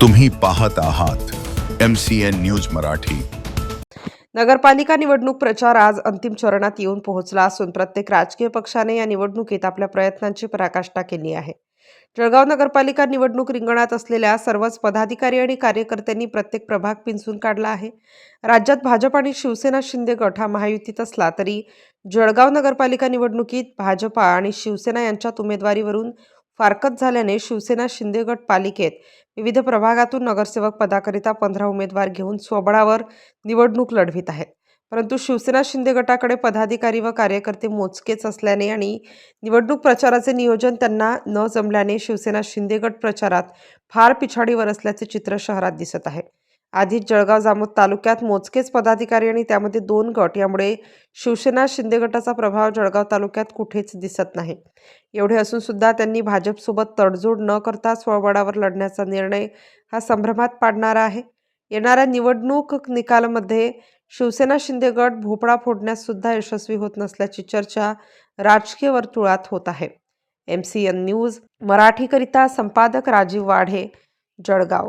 तुम्ही पाहत आहात M C N news Marathi. नगरपालिका निवडणूक प्रचार आज अंतिम चरणात येऊन पोहोचला असून प्रत्येक राजकीय पक्षाने या निवडणुकीत आपल्या प्रयत्नांची पराकाष्ठा केली आहे. जळगाव नगरपालिका निवडणूक रिंगणात असलेल्या सर्वच पदाधिकारी आणि कार्यकर्त्यांनी प्रत्येक प्रभाग पिंचून काढला आहे. राज्यात भाजप आणि शिवसेना शिंदे गट हा महायुतीत असला तरी जळगाव नगरपालिका निवडणुकीत भाजपा आणि शिवसेना यांच्यात उमेदवारीवरून फारकत झाल्याने शिवसेना शिंदे गट पालिकेत विविध प्रभागातून नगरसेवक पदाकरिता पंधरा उमेदवार घेऊन स्वबळावर निवडणूक लढवित आहेत. परंतु शिवसेना शिंदे गटाकडे पदाधिकारी व कार्यकर्ते मोजकेच असल्याने आणि निवडणूक प्रचाराचे नियोजन त्यांना न जमल्याने शिवसेना शिंदे गट प्रचारात फार पिछाडीवर असल्याचे चित्र शहरात दिसत आहे. आधीच जळगाव जामोद तालुक्यात मोजकेच पदाधिकारी आणि त्यामध्ये दोन गट. यामुळे शिवसेना शिंदे गटाचा प्रभाव जळगाव तालुक्यात कुठेच दिसत नाही. एवढे असून सुद्धा त्यांनी भाजपसोबत तडजोड न करता स्वबळावर लढण्याचा निर्णय हा संभ्रमात पाडणारा आहे. येणाऱ्या निवडणूक निकालामध्ये शिवसेना शिंदे गट भोपळा फोडण्यास सुद्धा यशस्वी होत नसल्याची चर्चा राजकीय वर्तुळात होत आहे. एम सी एन न्यूज मराठीकरिता संपादक राजीव वाढे जळगाव.